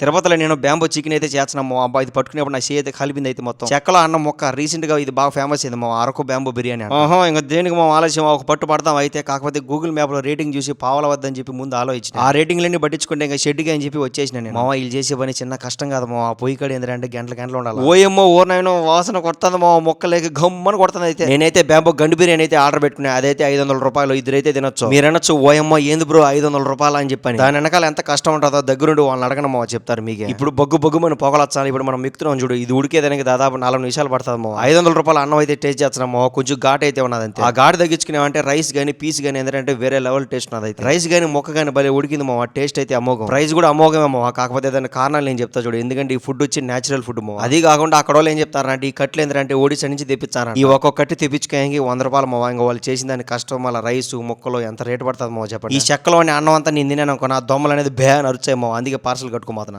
తిరుపతిలో నేను bamboo chicken అయితే చేస్తున్నాము అబ్బా ఇది పట్టుకునేప్పుడు నా అయితే కలిపింది అయితే మొత్తం. చెక్కలో అన్నం మొక్క రీసెంట్గా ఇది బాగా ఫేమస్ అయింది మా అరకు బ్యాంబో బిర్యానీ. ఆహా ఇంకా దేనికి మా ఆలస్యం? ఒక పట్టు పడతాం అయితే కాకపోతే గూగుల్ మ్యాప్లో రేటింగ్ చూసి పావల వద్దని చెప్పి ముందు ఆలోచించిన. ఆ రేటింగ్లన్నీ పట్టించుకుంటే ఇంకా షెడ్గా అని చెప్పి వచ్చేసిన నేను. మావా వీళ్ళు చేసే పని చిన్న కష్టం కాదు మా పొయ్యి కడి ఎందుకంటే గంటల గంటలు ఉండాలి? ఓయమ్మో ఓర్నైనా వాసన కొడుతుంది మా మొక్కలేక గమ్మని కొడుతుంది అయితే. నేనైతే బ్యాంబో గండు బిర్యానీ అయితే ఆర్డర్ పెట్టుకున్నా అదైతే ఐదు వందల రూపాయలు ఇద్దరైతే తినొచ్చు. మీరు అనొచ్చు ఓయమ్మో ఏంది బ్రో ఐదు వందల రూపాయలు అని చెప్పని. దాని వెనకాల ఎంత కష్టం ఉంటుందో దగ్గరుండి వాళ్ళని అడగను మా చెప్తారు మీకు. ఇప్పుడు బొగ్గు బొగ్గు మనం పొగలొచ్చాను. ఇప్పుడు మనం మిక్కుతున్నాం చూడు. ఇది ఉడికేదానికి దాదాపు నాలుగు నిమిషాలు పడుతుందమ్మో ఐదు వందల రూపాయలు అన్నం అయితే టేస్ట్ చేస్తున్నామో కొంచెం ఘాట్ అయితే ఉన్నది అంతే ఆ ఘాట్ తగ్గించుకున్నామంటే రైస్ కానీ పీస్ కానీ ఏంటంటే వేరే లెవెల్ టేస్ట్ ఉన్నది అయితే రైస్ కానీ మొక్క కానీ భలే ఉడికింది మా టేస్ట్ అయితే అమోఘం. ప్రైస్ కూడా అమోఘమేమో కాకపోతే దాని కారణాలు నేను చెప్తా చూడు. ఎందుకంటే ఈ ఫుడ్ వచ్చి నేచురల్ ఫుడ్ మో అది కాకుండా అక్కడ వాళ్ళు ఏం చెప్తారంటే ఈ కట్లు ఏంటంటే ఒడిశా నుంచి తెప్పించారు ఈ ఒక్కొక్క తెప్పించుకోయానికి వంద రూపాయలు మా ఇంకా వాళ్ళు చేసిన దాని కష్టం. మళ్ళీ రైస్ మొక్కలు ఎంత రేటు పడుతుంది మా చెప్పండి. ఈ చెక్కలో అన్నం అంతా నేను తినాను అనుకో నా దొమ్మలు అనేది బే అని అరుచాయి అందుకే పార్సల్ కట్టుకోమాతున్నా